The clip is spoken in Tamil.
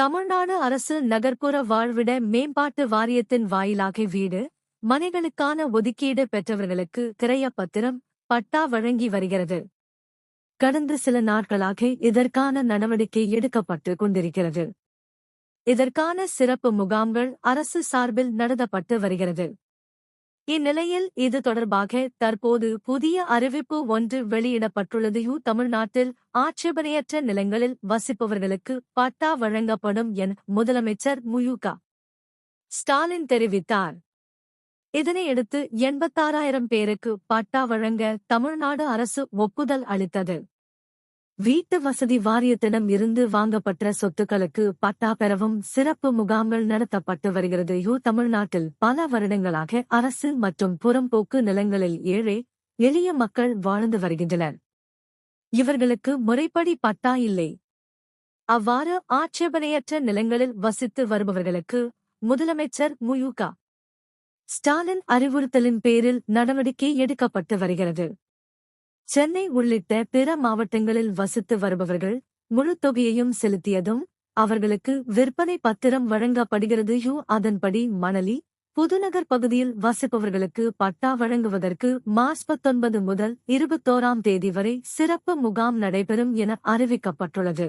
தமிழ்நாடு அரசு நகர்ப்புற வாழ்விட மேம்பாட்டு வாரியத்தின் வாயிலாக வீடு மனைகளுக்கான ஒதுக்கீடு பெற்றவர்களுக்கு கிரைய பத்திரம் பட்டா வழங்கி வருகிறது. கடந்த சில நாட்களாக இதற்கான நடவடிக்கை எடுக்கப்பட்டு கொண்டிருக்கிறது. இதற்கான சிறப்பு முகாம்கள் அரசு சார்பில் நடத்தப்பட்டு வருகிறது. இந்நிலையில் இது தொடர்பாக தற்போது புதிய அறிவிப்பு ஒன்று வெளியிடப்பட்டுள்ளது. தமிழ்நாட்டில் ஆட்சேபனையற்ற நிலங்களில் வசிப்பவர்களுக்கு பட்டா வழங்கப்படும் என முதலமைச்சர் முயுக ஸ்டாலின் தெரிவித்தார். இதனையடுத்து எண்பத்தாறாயிரம் பேருக்கு பட்டா வழங்க தமிழ்நாடு அரசு ஒப்புதல் அளித்தது. வீட்டு வசதி வாரியத்திடம் இருந்து வாங்கப்பட்ட சொத்துக்களுக்கு பட்டா பெறவும் சிறப்பு முகாம்கள் நடத்தப்பட்டு வருகிறது. யூ தமிழ்நாட்டில் பல வருடங்களாக அரசு மற்றும் புறம்போக்கு நிலங்களில் ஏழை எளிய மக்கள் வாழ்ந்து வருகின்றனர். இவர்களுக்கு முறைப்படி பட்டா இல்லை. அவ்வாறு ஆட்சேபனையற்ற நிலங்களில் வசித்து வருபவர்களுக்கு முதலமைச்சர் முயூகா ஸ்டாலின் அறிவுறுத்தலின் பேரில் நடவடிக்கை எடுக்கப்பட்டு வருகிறது. சென்னை உள்ளிட்ட பிற மாவட்டங்களில் வசித்து வருபவர்கள் முழு தொகையையும் செலுத்தியதும் அவர்களுக்கு விற்பனை பத்திரம் வழங்கப்படுகிறது. யூ அதன்படி மணலி புதுநகர் பகுதியில் வசிப்பவர்களுக்கு பட்டா வழங்குவதற்கு மார்ச் பத்தொன்பது முதல் இருபத்தோராம் தேதி வரை சிறப்பு முகாம் நடைபெறும் என அறிவிக்கப்பட்டுள்ளது.